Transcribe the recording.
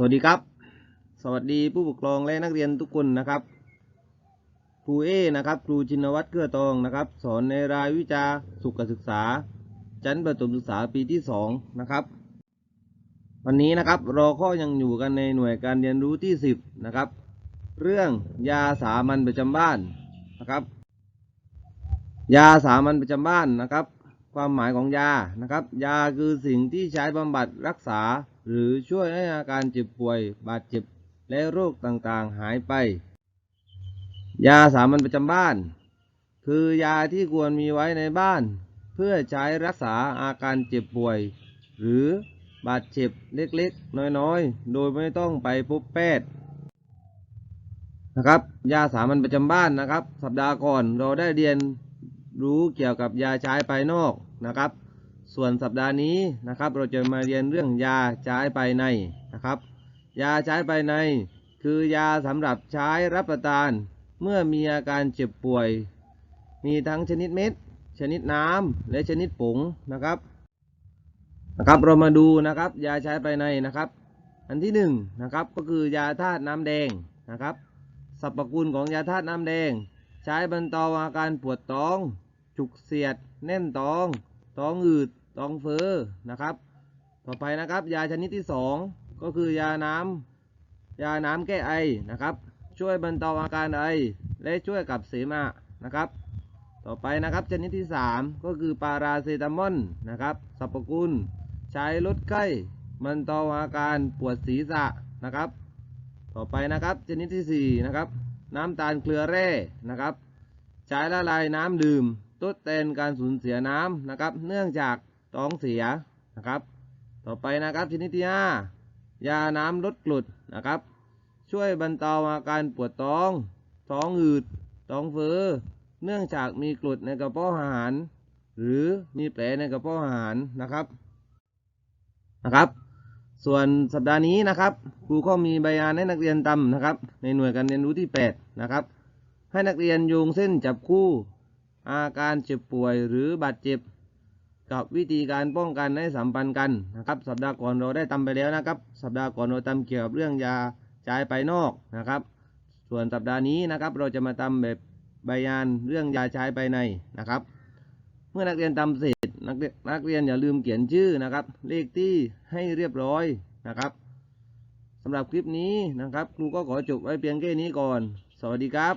สวัสดีครับ สวัสดีผู้ปกครองและนักเรียนทุกคนนะครับ ครูเอนะครับ ครูชินวัตรเกื้อตองนะครับ สอนในรายวิชาสุขศึกษา ชั้นประถมศึกษาปีที่สองนะครับ วันนี้นะครับเราก็ยังอยู่กันในหน่วยการเรียนรู้ที่สิบนะครับ เรื่องยาสามัญประจำบ้านนะครับ ยาสามัญประจำบ้านนะครับ ความหมายของยานะครับ ยาคือสิ่งที่ใช้บำบัดรักษา หรือช่วยให้อาการเจ็บป่วย บาดเจ็บ และโรคต่างๆหายไป ยาสามัญประจำบ้าน คือยาที่ควรมีไว้ในบ้าน เพื่อใช้รักษาอาการเจ็บป่วย หรือบาดเจ็บเล็กๆ น้อยๆ โดยไม่ต้องไปพบแพทย์นะครับ ยาสามัญประจำบ้านนะครับ สัปดาห์ก่อนเราได้เรียน รู้เกี่ยวกับยาใช้ภายนอกนะครับ ส่วนสัปดาห์นี้นะครับเราจะมาเรียนเรื่องยาใช้ภายในนะครับ ยาใช้ภายใน คือยาสำหรับใช้รับประทาน เมื่อมีอาการเจ็บป่วย มีทั้งชนิดเม็ด ชนิดน้ำและชนิดผงนะครับนะครับเรามาดูนะครับยาใช้ภายในนะครับ อันที่หนึ่งนะครับก็คือยาธาตุน้ำแดงนะครับสรรพคุณของยาธาตุน้ำแดง ใช้บรรเทาอาการปวดท้อง จุกเสียด แน่นท้องท้องอืดท้องเฟ้อนะครับ ต่อไปนะครับ ยาชนิดที่สองก็คือยาน้ำยาน้ำแก้ไอนะครับ ช่วยบรรเทาอาการไอ และช่วยกับเสมหะนะครับ ต่อไปนะครับชนิดที่ 3 ก็คือปาราเซตามอลนะครับสรรพคุณ ใช้ลดไข้บรรเทาอาการปวดศีรษะนะครับ ต่อไปนะครับชนิดที่ 4 นะครับ น้ำตาลเกลือแร่นะครับ ใช้ละลายน้ำดื่ม ทดแทนการสูญเสียน้ำนะครับ เนื่องจากท้องเสียนะครับ ต่อไปนะครับชนิดที่ 5 ยาน้ำลดกรดนะครับ ช่วยบรรเทาอาการปวดท้อง ท้องอืด ท้องเฟ้อเนื่องจากมีกรดในกระเพาะอาหาร หรือมีแผลในกระเพาะอาหารนะครับนะครับ ส่วนสัปดาห์นี้นะครับ ครูก็มีใบงานให้นักเรียนทำนะครับ ในหน่วยการเรียนรู้ที่ 8 นะครับ ให้นักเรียนโยงเส้นจับคู่ อาการเจ็บป่วยหรือบาดเจ็บ กับวิธีการป้องกันให้สัมพันธ์กันนะครับสัปดาห์ก่อนเราได้ทำไปแล้วนะครับ สัปดาห์ก่อนเราทำเกี่ยวกับเรื่องยาจ่ายไปนอกนะครับ ส่วนสัปดาห์นี้นะครับเราจะมาทำแบบใบงานเรื่องยาใช้ภายในนะครับ เมื่อนักเรียนทำเสร็จนักเรียนนักเรียนอย่าลืมเขียนชื่อนะครับ เลขที่ให้เรียบร้อยนะครับสำหรับคลิปนี้นะครับครูก็ขอจบไว้เพียงแค่นี้ก่อน สวัสดีครับ